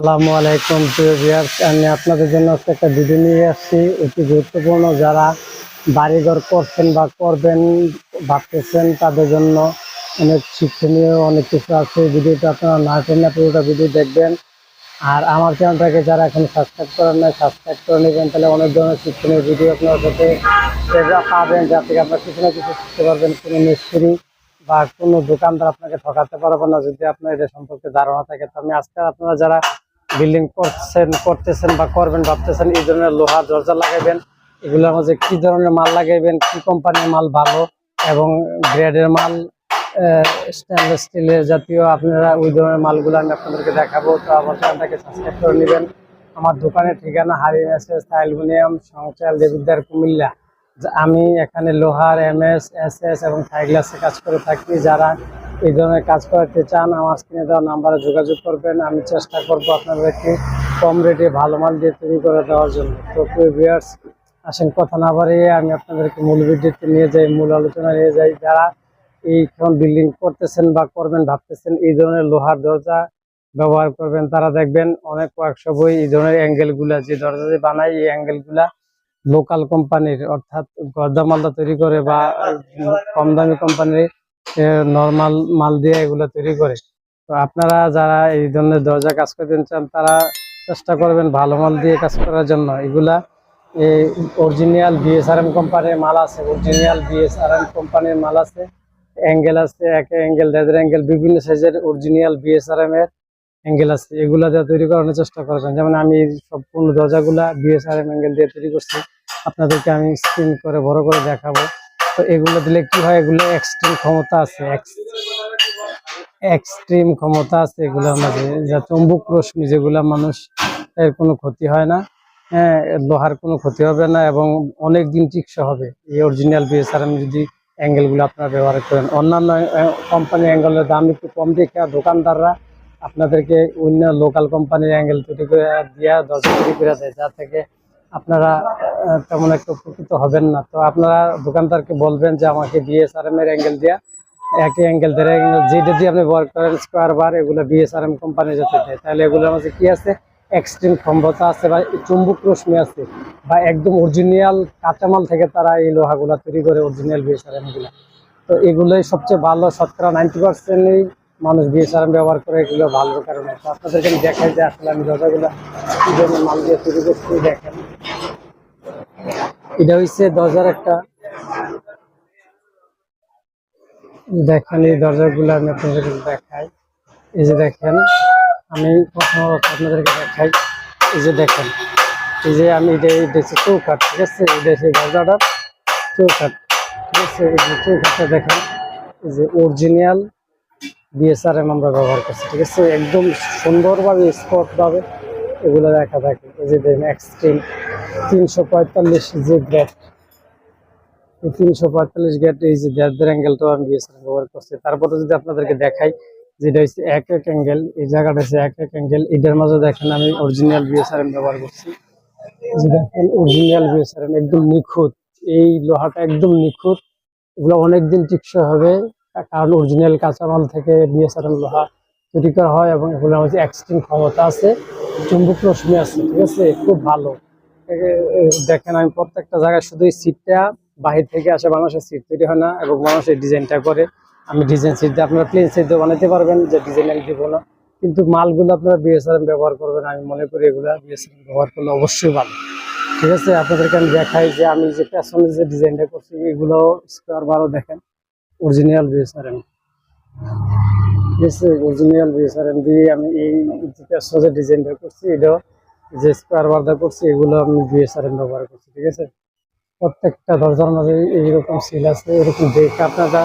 আসসালামু আলাইকুম, প্রিয় আমি আপনাদের জন্য একটা ভিডিও নিয়ে আসছি। অতি গুরুত্বপূর্ণ যারা বাড়িঘর করছেন বা করবেন, ভাবতেছেন তাদের জন্য অনেক শিক্ষণীয় অনেক কিছু আছে। ভিডিওটা আপনারা না টেনে পুরোটা ভিডিও দেখবেন। আর আমার চ্যানেলটাকে যারা এখন সাবস্ক্রাইব করেন না সাবস্ক্রাইব করে নেবেন। তাহলে অনেক ধরনের শিক্ষণীয় ভিডিও আপনার সাথে পাবেন যা থেকে আপনার কিছু না কিছু শিখতে পারবেন। কোনো মিস্ত্রি বা কোনো দোকানদার আপনাকে ঠকাতে পারবে না যদি আপনার এটা সম্পর্কে ধারণা থাকে। তো আমি আজকে আপনারা যারা বিল্ডিং করছেন, করতেছেন বা করবেন, ভাবতেছেন, এই ধরনের লোহা দরজা লাগাবেন এগুলোর মাঝে কি ধরনের মাল লাগাইবেন, কি কোম্পানির মাল ভালো এবং গ্রেডের মাল স্টেনলেস স্টিলের জাতীয় আপনারা ওই ধরনের মালগুলো আমি আপনাদেরকে দেখাবো। তো আমার চ্যানেলটাকে সাবস্ক্রাইব করে নেবেন। আমার দোকানের ঠিকানা হারি মেসেজ অ্যালুমিনিয়াম সংচাল কুমিল্লা। আমি এখানে লোহার, এম এস এস এস এবং থাই গ্লাসে কাজ করে থাকি। যারা এই ধরনের কাজ করতে চান, আমার স্ক্রিনে দেওয়া নাম্বারে যোগাযোগ করবেন। আমি চেষ্টা করব আপনাদেরকে কম রেটে ভালো মাল দিয়ে তৈরি করে দেওয়ার জন্য। তো ভিউয়ার্স আসেন কথা না বাড়িয়ে আমি আপনাদেরকে মূল ভিডিওতে নিয়ে যাই, মূল আলোচনা নিয়ে যাই। যারা এই এইখন বিল্ডিং করতেছেন বা করবেন, ভাবতেছেন এই ধরনের লোহার দরজা ব্যবহার করবেন, তারা দেখবেন অনেক ওয়ার্কশপ বই এই ধরনের অ্যাঙ্গেলগুলা, যে দরজা যে বানায়, এই অ্যাঙ্গেলগুলা লোকাল কোম্পানির অর্থাৎ গর্দা মালদা তৈরি করে বা কম দামি কোম্পানির নর্মাল মাল দিয়ে এগুলো তৈরি করে। তো আপনারা যারা এই ধরনের দরজা কাজ করতে চান, তারা চেষ্টা করবেন ভালো মাল দিয়ে কাজ করার জন্য। এগুলা এই অরিজিনাল বিএসআরএম কোম্পানির মাল আছে অরিজিনাল বিএসআরএম কোম্পানির মাল আছে। অ্যাঙ্গেল আছে, এক অ্যাঙ্গেল দেড় অ্যাঙ্গেল বিভিন্ন সাইজের অরিজিনাল বিএসআরএম এর অ্যাঙ্গেল আছে। এগুলা দিয়ে তৈরি করানোর চেষ্টা করবেন। যেমন আমি সম্পূর্ণ দরজাগুলা বিএসআরএম অ্যাঙ্গেল দিয়ে তৈরি করছি। আপনাদেরকে আমি স্ক্রিন করে বড় করে দেখাবো। তো এগুলো দিলে কি হয়? এগুলো এক্সট্রিম ক্ষমতা আছে। এক্সট্রিম ক্ষমতা আছে এগুলোর মাঝে যা চম্বুক রশ্মি যেগুলা মানুষ, এর কোনো ক্ষতি হয় না। হ্যাঁ লোহার কোনো ক্ষতি হবে না এবং অনেক দিন টিকসই হবে। এই অরিজিনাল বিএসআরএম যদি অ্যাঙ্গেলগুলো আপনারা ব্যবহার করেন। অন্যান্য কোম্পানি অ্যাঙ্গেলের দাম একটু কম দেখে দোকানদাররা আপনাদেরকে অন্য লোকাল কোম্পানির অ্যাঙ্গেল তৈরি করে দিয়া, দশ করে দেয়। যা থেকে আপনারা তেমন একটা উপকৃত হবেন না। তো আপনারা দোকানদারকে বলবেন যে আমাকে বিএসআরএম এর অ্যাঙ্গেল দিয়া, একই অ্যাঙ্গেল ধরে যেটা দিয়ে আপনি ওয়ার্ক করেন স্কোয়ার বার এগুলো বিএসআরএম কোম্পানি যাতে দেয়। তাহলে এগুলোর মাঝে কি আছে? এক্সট্রিম ক্ষমতা আছে বা চুম্বক রশ্মি আছে বা একদম অরিজিনাল কাঁচামাল থেকে তারা এই লোহাগুলো তৈরি করে অরিজিনাল বিএসআরএমগুলা। তো এগুলোই সবচেয়ে ভালো, শতকরা নাইনটি পার্সেন্টই মানুষ বিএসআরএম ব্যবহার করে, এগুলো ভালো কারণে আপনাদেরকে আমি দেখাই যে আসলে আমি দরজাগুলো কি মাল দিয়ে তৈরি করছি, দেখেন। এটা হচ্ছে দরজার একটা দেখেন এই দরজাগুলো আমি আপনাদেরকে দেখাই। এই যে দেখেন, আমি প্রথমত আপনাদেরকে দেখাই। এই যে দেখেন, এই যে আমি এটা এটা হচ্ছে চৌকাঠ, ঠিক আছে? এটা হচ্ছে দরজাটার চৌকাঠ, ঠিক আছে? এই যে চৌকাঠটা দেখেন, এই যে অরিজিনাল বিএসআরএম আমরা ব্যবহার করছি, ঠিক আছে? একদম সুন্দরভাবে স্পটভাবে এগুলো দেখা থাকে এই যে দেখেন এক্সট্রিম তিনশো পঁয়তাল্লিশ যে গ্রেড এই তিনশো পঁয়তাল্লিশ গ্রেড এই যে দেড় অ্যাঙ্গেলটাও আমি বিএসআরএম ব্যবহার করছি। তারপরে যদি আপনাদেরকে দেখাই, যেটা হচ্ছে এক এক অ্যাঙ্গেল এই জায়গাটা হচ্ছে এক এক অ্যাঙ্গেল এটার মাঝে দেখেন, আমি অরিজিনাল বিএসআরএম ব্যবহার করছি। যে দেখেন অরিজিনাল বিএসআরএম একদম নিখুঁত। এই লোহাটা একদম নিখুঁত। এগুলো অনেকদিন টিকসই হবে। কারণ অরিজিনাল কাঁচামাল থেকে বিএসআরএম লোহা তৈরি করা হয় এবং এগুলো হচ্ছে এক্সট্রিম ক্ষমতা আছে, চুম্বক রশ্মি আছে, ঠিক আছে? খুব ভালো। দেখেন আমি প্রত্যেকটা জায়গায় শুধু এই সিটটা বাহির থেকে আসে মানুষের সিট তৈরি হয় না এবং মানুষের ডিজাইনটা করে। আমি ডিজাইন সিট দিয়ে আপনারা প্লেন সিট দিয়ে বানাতে পারবেন, যে ডিজাইন দিব না। কিন্তু মালগুলো আপনারা বিএসআরএম ব্যবহার করবেন, আমি মনে করি এগুলো বিএসআরএম ব্যবহার করলে অবশ্যই ভালো। ঠিক আছে? আপনাদেরকে আমি দেখাই যে আমি যে পেছনে যে ডিজাইনটা করছি, এগুলো স্কোয়ার বারও দেখেন। অরিজিনাল বিএসআরএম অরিজিনাল বিএসআরএম দিয়ে আমি এই যে ডিজাইনটা করছি, এটাও যে স্কোয়ার বারটা করছি, এগুলো আমি বিএসআরএম ব্যবহার করছি, ঠিক আছে? প্রত্যেকটা দরজার মাঝে এইরকম সিল আছে, এরকম দেখে আপনারা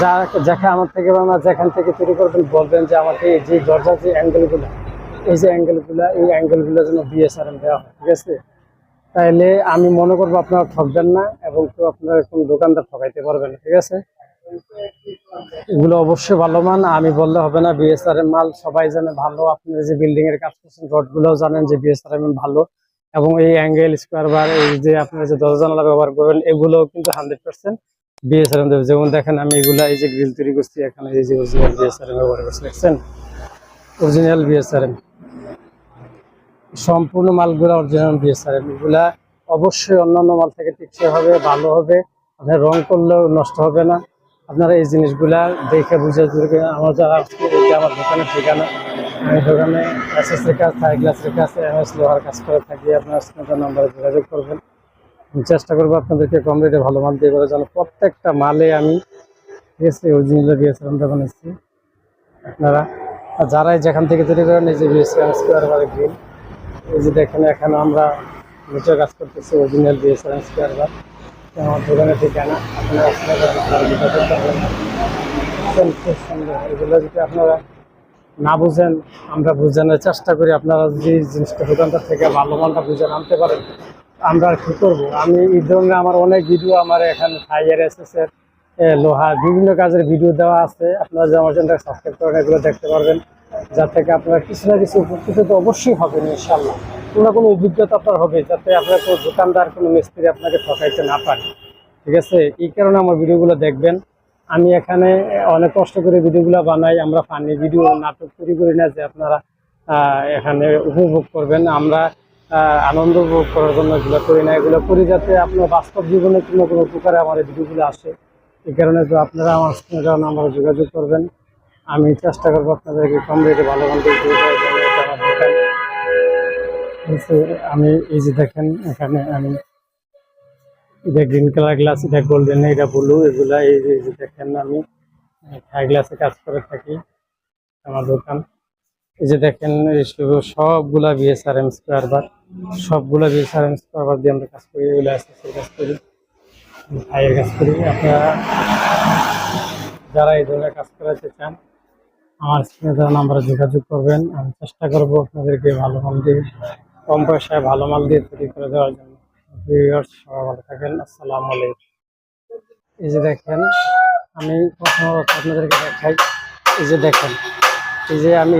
যা যাকে আমার থেকে বা আমার যেখান থেকে তৈরি করবেন, বলবেন যে আমাকে এই যে দরজার যে অ্যাঙ্গেলগুলো এই যে অ্যাঙ্গেলগুলো এই অ্যাঙ্গেলগুলো যেন বিএসআরএম দেওয়া হয়, ঠিক আছে? তাইলে আমি মনে করব আপনারা ঠকবেন না এবং কেউ আপনারা কোনো দোকানদার ঠকাইতে পারবেন ঠিক আছে? এগুলো অবশ্যই ভালো মান, আমি বললে হবে না বিএসআর বিএসআরএম মাল সবাই জানে ভালো। আপনি যে বিল্ডিং এর কাজ করছেন রড গুলোও জানেন যে বিএসআর বিএসআরএম ভালো। এবং এই অ্যাঙ্গেল স্কোয়ার বার এই যে আপনারা যে দরজা জানালা ব্যবহার করবেন এগুলো কিন্তু হান্ড্রেড পার্সেন্ট বিএসআরএম দেবে। যেমন দেখেন আমি এগুলা, এই যে গ্রিল তৈরি করছি, এখানে এই যে অরিজিনাল বিএসআরএম ব্যবহার করছি, দেখছেন? অরিজিনাল বিএসআরএম সম্পূর্ণ মালগুলো অরিজিনাল বিএসআরএম এগুলা অবশ্যই অন্যান্য মাল থেকে টিকসই হবে, ভালো হবে। আপনার রং করলেও নষ্ট হবে না। আপনারা এই জিনিসগুলা দেখে বুঝে আমার যারা আমার দোকানের ঠিকানা আমি দোকানে এসএস এর কাজ থাই গ্লাস এর কাজ এম এস লোহার কাজ করে থাকি, আপনার নাম্বারে যোগাযোগ করবেন। চেষ্টা করব আপনাদেরকে কম রেটে ভালো মাল দিয়ে করে যেন প্রত্যেকটা মালে আমি ঠিক আছে অরিজিনাল বিএসআরএম বানিয়েছি আপনারা, আর যারাই যেখান থেকে তৈরি করেন, এই যে বিএসআর স্কোয়ার বারে গ্রিন এই যে দেখেন, এখানে আমরা নিচে কাজ করতেছি অরিজিনাল বিএসআর স্কোয়ার বার আমার দোকানের ঠিকানা, আপনারা এগুলো যদি আপনারা না বুঝেন, আমরা বোঝানোর চেষ্টা করি। আপনারা যদি জিনিসটা দোকানদার থেকে ভালো মালটা বুঝে আনতে পারেন, আমরা আর কি করব? আমি এই ধরনের আমার অনেক ভিডিও আমার এখানে ফাইয়ার এসএস এর লোহা, বিভিন্ন কাজের ভিডিও দেওয়া আছে। আপনারা যে আমার চ্যানেলটা সাবস্ক্রাইব করেন, এগুলো দেখতে পারবেন। যা থেকে আপনারা কিছু না কিছু উপকৃত তো অবশ্যই হবেন ইনশাল্লাহ কোনো কোনো অভিজ্ঞতা আপনার হবে যাতে আপনার কোনো দোকানদার, কোনো মিস্ত্রি আপনাকে ঠকাইতে না পারে। ঠিক আছে? এই কারণে আমার ভিডিওগুলো দেখবেন। আমি এখানে অনেক কষ্ট করে ভিডিওগুলো বানাই। আমরা ফানি ভিডিও নাটক তৈরি করি না যে আপনারা এখানে উপভোগ করবেন। আমরা আনন্দ উপভোগ করার জন্য এগুলো করি না। এগুলো করি যাতে আপনার বাস্তব জীবনে কোনো কোনো উপকারে আমার ভিডিওগুলো আসে। এই কারণে তো আপনারা আমার আমার যোগাযোগ করবেন। আমি চেষ্টা করব আপনাদেরকে কম রেটে ভালো ভালো আমি এই যে দেখেন, এখানে আমি এটা গ্রিন কালার গ্লাস এটা গোল্ডেন এটা ব্লু এগুলা এই যে দেখেন আমি হাই গ্লাসে কাজ করে থাকি আমার দোকান। এই যে দেখেন সবগুলা বিএসআরএম স্কোয়ার বার সবগুলা বিএসআরএম স্কোয়ার বার দিয়ে আমরা কাজ করি, এগুলো আছে কাজ করি। হাইয়ের কাজ করি। আপনারা যারা এই ধরনের কাজ করাতে চান আমার স্ক্রিনে নাম্বারে যোগাযোগ করবেন। আমি চেষ্টা করব আপনাদেরকে ভালো মাল দিয়ে, কম পয়সায় ভালো মাল দিয়ে তৈরি করে দেওয়ার জন্য। ভিউয়ার্স সবাই ভালো থাকেন। আসসালামু আলাইকুম। এই যে দেখেন, আমি প্রথমত আপনাদেরকে দেখাই। এই যে দেখেন, এই যে আমি